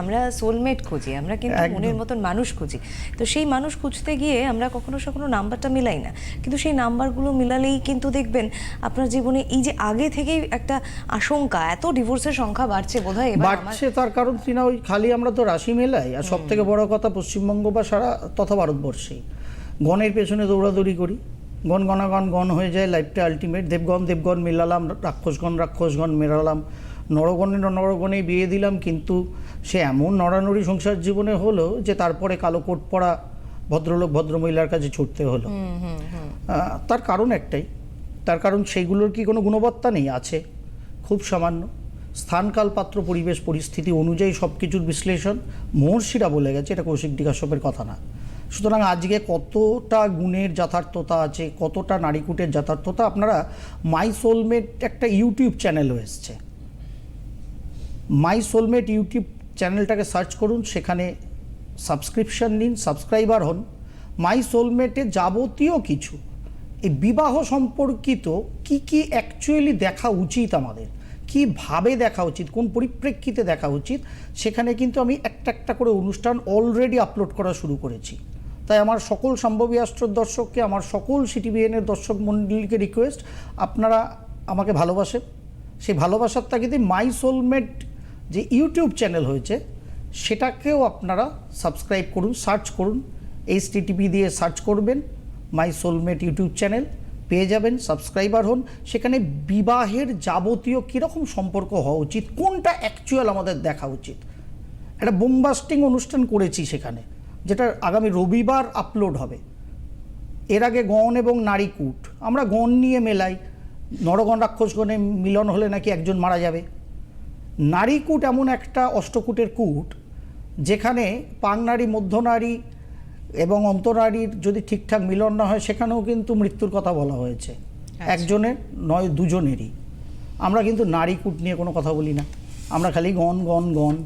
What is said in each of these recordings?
আমরা সোলমেট খুঁজি আমরা কিন্তু মনের মতন মানুষ খুঁজি। তো সেই মানুষ খুঁজতে গিয়ে আমরা কখনো কখনো নাম্বারটা মিলাই না। কিন্তু সেই নাম্বারগুলো মিলালেই কিন্তু দেখবেন আপনার জীবনে এই যে আগে থেকেই একটা আশঙ্কা এত ডিভোর্সের সংখ্যা বাড়ছে বোধহয় এবার আমার বাড়ছে তার কারণ কিনা ওই খালি আমরা তো রাশি মেলাই। আর সব থেকে বড় কথা পশ্চিমবঙ্গ বা সারা তথা ভারতবর্ষেই গণের পেছনে দৌড়াদৌড়ি করি। গণ গণাগণ গণ হয়ে যায় লাইফটা আলটিমেট দেবগণ দেবগণ মেলালাম রাক্ষসগণ রাক্ষসগণ মেলালাম। নরগণে নরগণে বিয়ে দিলাম কিন্তু সে এমন নড়ানড়ি সংসার জীবনে হলো যে তারপরে কালো কোট পরা ভদ্রলোক ভদ্রমহিলার কাছে ছুটতে হলো। তার কারণ একটাই। তার কারণ সেইগুলোর কি কোনো গুণবত্তা নেই? আছে। খুব সামান্য। স্থানকাল পাত্র পরিবেশ পরিস্থিতি অনুযায়ী সব কিছুর বিশ্লেষণ মহর্ষিরা বলে গেছে এটা কৌশিক ডিকাশ্যপের কথা না। সুতরাং আজকে কতটা গুণের যথার্থতা আছে কতটা নারীকুটের যথার্থতা আপনারা মাই সোলমেট একটা ইউটিউব চ্যানেলও এসছে। মাই সোলমেট ইউটিউব চ্যানেলটাকে সার্চ করুন, সেখানে সাবস্ক্রিপশন নিন, সাবস্ক্রাইবার হন। মাই সোলমেটে যাবতীয় কিছু। এই বিবাহ সম্পর্কিত কি কি অ্যাকচুয়ালি দেখা উচিত আমাদের? কীভাবে দেখা উচিত? কোন পরিপ্রেক্ষিতে দেখা উচিত? সেখানে কিন্তু আমি একটা একটা করে অনুষ্ঠান অলরেডি আপলোড করা শুরু করেছি। তাই আমার সকল সম্ভবী আশ্রর দর্শককে, আমার সকল সিটিভিএনের দর্শক মণ্ডলীকে রিকোয়েস্ট আপনারা আমাকে ভালোবাসেন। সেই ভালোবাসার তাগিদে মাই সোলমেট যে ইউটিউব চ্যানেল হয়েছে, সেটাকেও আপনারা সাবস্ক্রাইব করুন সার্চ করুন। এইচ টিভি দিয়ে সার্চ করবেন মাই সোলমেট ইউটিউব চ্যানেল পেয়ে যাবেন সাবস্ক্রাইবার হন। সেখানে বিবাহের যাবতীয় কীরকম সম্পর্ক হওয়া উচিত, কোনটা অ্যাকচুয়াল আমাদের দেখা উচিত। একটা বোমবাস্টিং অনুষ্ঠান করেছি সেখানে, যেটা আগামী রবিবার আপলোড হবে। এর আগে গণ এবং নারী কূট, আমরা গণ নিয়ে মেলাই। নরগণ রাক্ষসগণে মিলন হলে নাকি একজন মারা যাবে। নারী কূট এমন একটা অষ্টকূটের কূট যেখানে পাং নারী মধ্য এবং অন্তনারীর যদি ঠিকঠাক মিলন না হয় সেখানেও কিন্তু মৃত্যুর কথা বলা হয়েছে। একজনের নয় দুজনেরই। আমরা কিন্তু নারী কূট নিয়ে কোনো কথা বলি না। আমরা খালি গণ গণ গণ।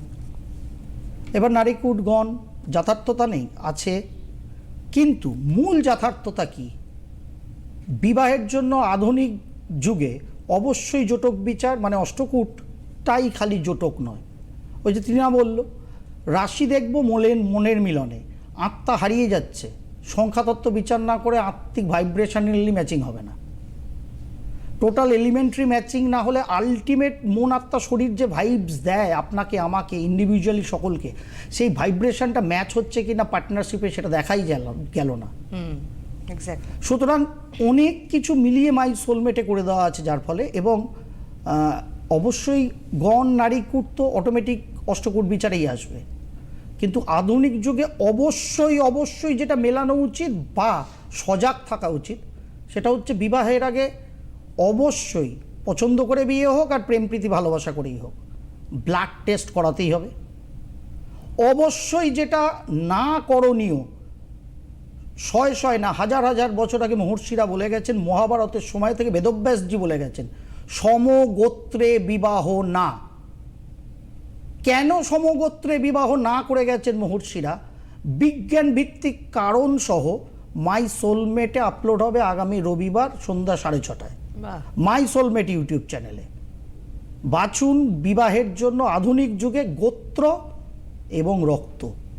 এবার নারী কূট গণ যথার্থতা নেই আছে। কিন্তু মূল যথার্থতা কি? বিবাহের জন্য আধুনিক যুগে অবশ্যই জোটক বিচার মানে অষ্টকূট তাই খালি জোটক নয়। ওই যে তৃণা বলল রাশি দেখব মলেন মনের মিলনে। আত্মা হারিয়ে যাচ্ছে। সংখ্যাতত্ত্ব বিচার না করে আত্মিক ভাইব্রেশনালি ম্যাচিং হবে না। টোটাল এলিমেন্টারি ম্যাচিং না হলে আলটিমেট মন আত্মা শরীর যে ভাইবস দেয় আপনাকে আমাকে ইন্ডিভিজুয়ালি সকলকে সেই ভাইব্রেশনটা ম্যাচ হচ্ছে কি না পার্টনারশিপে সেটা দেখাই গেল গেল না। সুতরাং অনেক কিছু মিলিয়ে মাই সোলমেটে করে দেওয়া আছে যার ফলে এবং অবশ্যই গণ, নারী, কূট তো অটোমেটিক অষ্টকূট বিচারেই আসবে। কিন্তু আধুনিক যুগে অবশ্যই অবশ্যই যেটা মেলানো উচিত বা সজাগ থাকা উচিত, সেটা হচ্ছে বিবাহের আগে অবশ্যই পছন্দ করে বিয়ে হোক আর প্রেম, প্রীতি, ভালোবাসা করেই হোক। ব্লাড টেস্ট করাতেই হবে। অবশ্যই যেটা না করণীয়, শয় শয় না, হাজার হাজার বছর আগে মহর্ষিরা বলে গেছেন, মহাভারতের সময় থেকে বেদব্যাসজি বলে গেছেন সমগোত্রে বিবাহ না। কেন সমগোত্রে বিবাহ না করে গেছেন মহর্ষিরা? বিজ্ঞান ভিত্তিক কারণ সহ মাই সোলমেটে আপলোড হবে আগামী রবিবার সন্ধ্যা সাড়ে ছটায়। মাই সোলমেট ইউটিউব চ্যানেলে। বাছুন বিবাহের জন্য আধুনিক যুগে গোত্র এবং রক্ত।